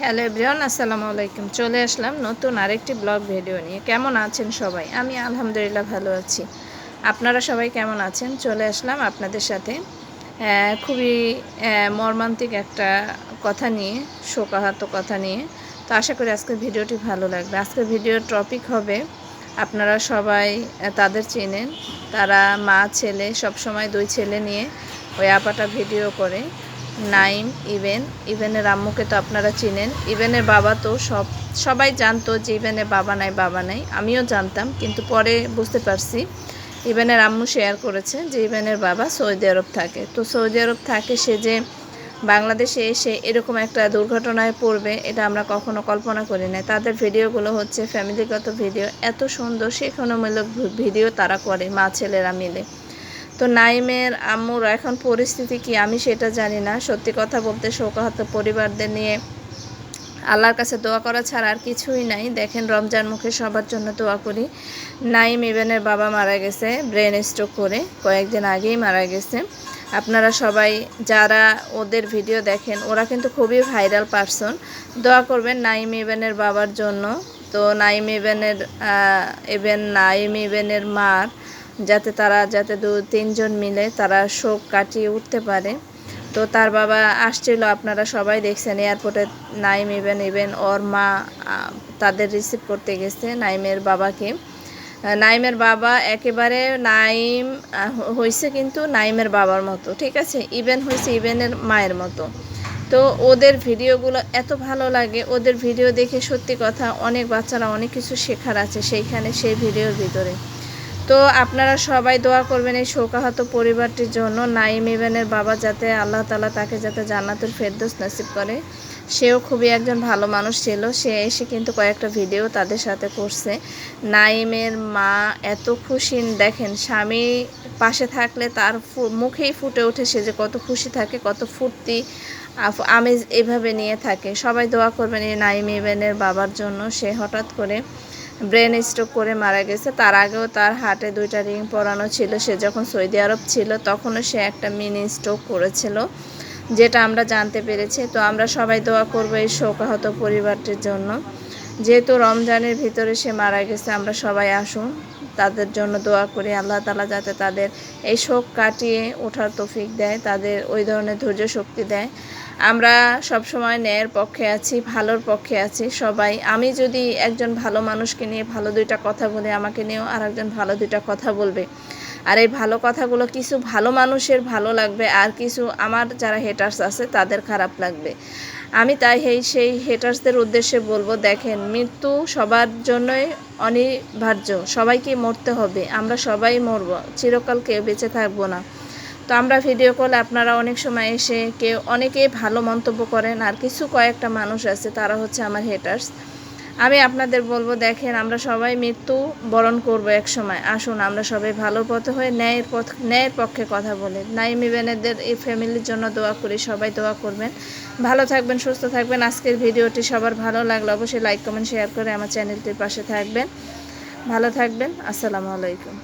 Hello everyone, আসসালামু আলাইকুম। চলে আসলাম নতুন আরেকটি ব্লগ ভিডিও নিয়ে। কেমন আছেন সবাই? আমি আলহামদুলিল্লাহ ভালো আছি। আপনারা সবাই কেমন আছেন? চলে আসলাম আপনাদের সাথে। খুবই মর্মান্তিক একটা কথা নিয়ে, শোকাহাত কথা নিয়ে। তো আশা করি আজকের ভিডিওটি ভালো লাগবে। আজকের ভিডিওর টপিক হবে, আপনারা সবাই তাদের চেনেন। তারা মা, ছেলে সব সময় দুই ছেলে নিয়ে ওই আপাটা ভিডিও করে। নাইম, ইভেন, ইভেনের আম্মুকে তো আপনারা চিনেন। ইভেনের বাবা তো সব, সবাই জানতো যে ইভেনের বাবা নাই বাবা নাই। আমিও জানতাম, কিন্তু পরে বুঝতে পারছি। ইভেনের আম্মু শেয়ার করেছে যে ইভেনের বাবা সৌদি আরব থাকে। তো সৌদি আরব থাকে সে যে বাংলাদেশে এসে এরকম একটা দুর্ঘটনায় পড়বে, এটা আমরা কখনো কল্পনা করি না তাদের ভিডিওগুলো হচ্ছে ফ্যামিলিগত ভিডিও। এত সুন্দর শেখানোমূলক ভিডিও তারা করে মা ছেলেরা মিলে। তো নাইমের আম্মুর এখন পরিস্থিতি কি আমি সেটা জানি না। সত্যি কথা বলতে শোকাহত পরিবারদের নিয়ে আল্লাহর কাছে দোয়া করা ছাড়া আর কিছুই নাই। দেখেন রমজান মুখে সবার জন্য দোয়া করি। নাইম ইভেনের বাবা মারা গেছে, ব্রেন স্ট্রোক করে কয়েকদিন আগেই মারা গেছে। আপনারা সবাই যারা ওদের ভিডিও দেখেন, ওরা কিন্তু খুবই ভাইরাল পারসন। দোয়া করবেন নাইম ইভেনের বাবার জন্য। তো নাইম ইভেনের ইভেন নাইম ইভেনের মার যাতে তারা, যাতে দু, তিনজন মিলে তারা শোক কাটিয়ে উঠতে পারে। তো তার বাবা আসছিল, আপনারা সবাই দেখছেন, এয়ারপোর্টে নাইম ইভেন ইভেন ওর মা তাদের রিসিভ করতে গেছে নাইমের বাবাকে। নাইমের বাবা একেবারে নাইম হয়েছে কিন্তু নাইমের বাবার মতো, ঠিক আছে? ইভেন হয়েছে ইভেনের মায়ের মতো। তো ওদের ভিডিওগুলো এত ভালো লাগে, ওদের ভিডিও দেখে সত্যি কথা অনেক বাচ্চারা অনেক কিছু শেখার আছে সেইখানে সেই ভিডিওর ভিতরে। তো আপনারা সবাই দোয়া করবেন এই শোকাহত পরিবারটির জন্য। নাইম ইভেনের বাবা যাতে আল্লাহ তালা তাকে যাতে জান্নাতুল ফেরদৌস নসিব করে। সেও খুবই একজন ভালো মানুষ ছিল। সে এসে কিন্তু কয়েকটা ভিডিও তাদের সাথে করছে। নাইমের মা এত খুশি, দেখেন স্বামী পাশে থাকলে তার মুখেই ফুটে ওঠে সে যে কত খুশি থাকে, কত ফুর্তি আমেজ এভাবে নিয়ে থাকে। সবাই দোয়া করবেন এই নাইম ইভেনের বাবার জন্য। সে হঠাৎ করে ব্রেন স্ট্রোক করে মারা গেছে। তার আগেও তার হাটে দুইটা রিং পরানো ছিল। সে যখন সৌদি আরব ছিল, তখনও সে একটা মিনি স্ট্রোক করেছিল, যেটা আমরা জানতে পেরেছি। তো আমরা সবাই দোয়া করব এই শোকাহত পরিবারটির জন্য। যেহেতু রমজানের ভিতরে সে মারা গেছে, আমরা সবাই আসুন। তাদের জন্য দোয়া করি। আল্লাহ তালা যাতে তাদের এই শোক কাটিয়ে ওঠার তফিক দেয়, তাদের ওই ধরনের ধৈর্য শক্তি দেয়। আমরা সব সময় ন্যায়ের পক্ষে আছি, ভালোর পক্ষে আছি, সবাই। আমি যদি একজন ভালো মানুষকে নিয়ে ভালো দুইটা কথা বলি, আমাকে নিয়েও আর একজন ভালো দুইটা কথা বলবে। আর এই ভালো কথাগুলো কিছু ভালো মানুষের ভালো লাগবে আর কিছু আমার যারা হেটার্স আছে তাদের খারাপ লাগবে। আমি তাই এই সেই হেটার্সদের উদ্দেশ্যে বলব, দেখেন মৃত্যু সবার জন্যই অনিবার্য, সবাইকে মরতে হবে, আমরা সবাই মরব, চিরকাল কেউ বেঁচে থাকব না। তো আমরা ভিডিও কল আপনারা অনেক সময় এসে কেউ অনেকেই ভালো মন্তব্য করেন, আর কিছু কয়েকটা মানুষ আছে তারা হচ্ছে আমার হেটার্স আমি আপনাদের বলব, দেখেন, আমরা সবাই মৃত্যু বরণ করব এক সময়। আসুন, আমরা সবাই ভালো পথে হয়ে ন্যায়ের পথ, ন্যায়ের পক্ষে কথা বলে। নাইম ইভেনেদের এই ফ্যামিলির জন্য দোয়া করি, সবাই দোয়া করবেন। ভালো থাকবেন, সুস্থ থাকবেন। আজকের ভিডিওটি সবার ভালো লাগল অবশ্যই লাইক, কমেন্ট, শেয়ার করে আমার চ্যানেলটির পাশে থাকবেন। ভালো থাকবেন, আসসালামু আলাইকুম।